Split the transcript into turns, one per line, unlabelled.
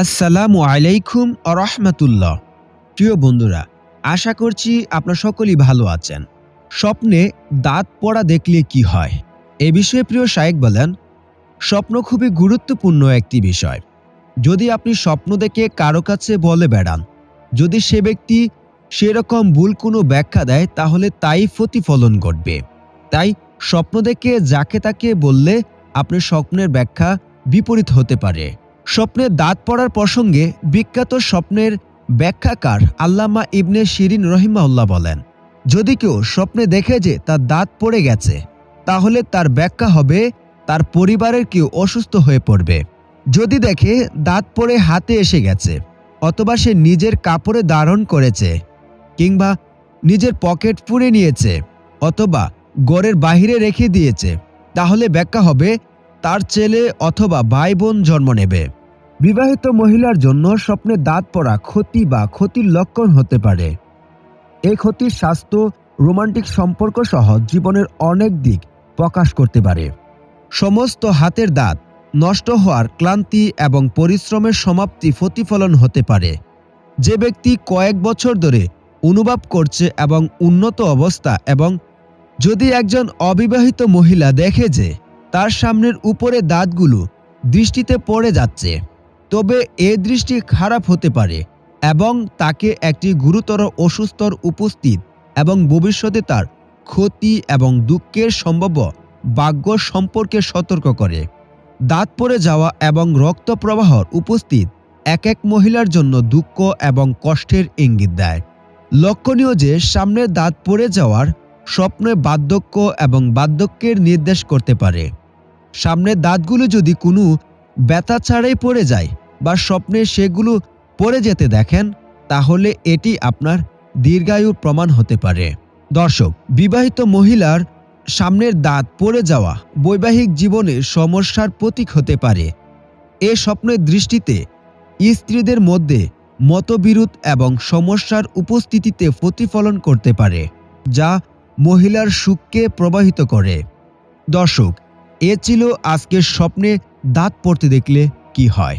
আসসালামু আলাইকুম রহমতুল্লাহ। প্রিয় বন্ধুরা, আশা করছি আপনার সকলেই ভালো আছেন। স্বপ্নে দাঁত পড়া দেখলে কি হয়? এ বিষয়ে প্রিয় শায়েক বলেন, স্বপ্ন খুবই গুরুত্বপূর্ণ একটি বিষয়। যদি আপনি স্বপ্ন দেখে কারও কাছে বলে বেড়ান, যদি সে ব্যক্তি সেরকম ভুল কোনো ব্যাখ্যা দেয়, তাহলে তাই প্রতিফলন ঘটবে। তাই স্বপ্ন দেখে যাকে তাকে বললে আপনার স্বপ্নের ব্যাখ্যা বিপরীত হতে পারে। স্বপ্নের দাঁত পড়ার প্রসঙ্গে বিখ্যাত স্বপ্নের ব্যাখ্যাকার আল্লামা ইবনে শিরিন রহিমাউল্লাহ বলেন, যদি কেউ স্বপ্নে দেখে যে তার দাঁত পড়ে গেছে, তাহলে তার ব্যাখ্যা হবে, তার পরিবারের কেউ অসুস্থ হয়ে পড়বে। যদি দেখে দাঁত পড়ে হাতে এসে গেছে, অথবা সে নিজের কাপড়ে ধারণ করেছে, কিংবা নিজের পকেট পুড়ে নিয়েছে, অথবা গড়ের বাহিরে রেখে দিয়েছে, তাহলে ব্যাখ্যা হবে, তার ছেলে অথবা ভাই বোন জন্ম নেবে। বিবাহিত মহিলার জন্য স্বপ্নে দাঁত পড়া ক্ষতি বা ক্ষতির লক্ষণ হতে পারে। এই ক্ষতির স্বাস্থ্য, রোমান্টিক সম্পর্ক সহ জীবনের অনেক দিক প্রকাশ করতে পারে। সমস্ত হাতের দাঁত নষ্ট হওয়ার ক্লান্তি এবং পরিশ্রমের সমাপ্তি প্রতিফলন হতে পারে। যে ব্যক্তি কয়েক বছর ধরে অনুভব করছে এবং উন্নত অবস্থা এবং যদি একজন অবিবাহিত মহিলা দেখে যে তার সামনের উপরে দাঁতগুলো দৃষ্টিতে পড়ে যাচ্ছে। তবে এ দৃষ্টি খারাপ হতে পারে এবং তাকে একটি গুরুতর অসুস্থর উপস্থিত এবং ভবিষ্যতে তার ক্ষতি এবং দুঃখের সম্ভাব্য ভাগ্য সম্পর্কে সতর্ক করে। দাঁত পড়ে যাওয়া এবং রক্ত প্রবাহর উপস্থিত এক এক মহিলার জন্য দুঃখ এবং কষ্টের ইঙ্গিত দেয়। লক্ষণীয় যে সামনের দাঁত পড়ে যাওয়ার স্বপ্নে বার্ধক্য এবং বার্ধক্যের নির্দেশ করতে পারে। সামনের দাঁতগুলো যদি কোনো ব্যথা ছাড়াই পড়ে যায় বা স্বপ্নে সেগুলো পড়ে যেতে দেখেন, তাহলে এটি আপনার দীর্ঘায়ুর প্রমাণ হতে পারে। দর্শক, বিবাহিত মহিলার সামনের দাঁত পড়ে যাওয়া বৈবাহিক জীবনে সমস্যার প্রতীক হতে পারে। এ স্বপ্নের দৃষ্টিতে স্ত্রীদের মধ্যে মতবিরোধ এবং সমস্যার উপস্থিতিতে প্রতিফলন করতে পারে, যা মহিলার সুখকে প্রবাহিত করে। দর্শক, এ ছিল আজকের স্বপ্নে দাঁত পড়তে দেখলে কি হয়?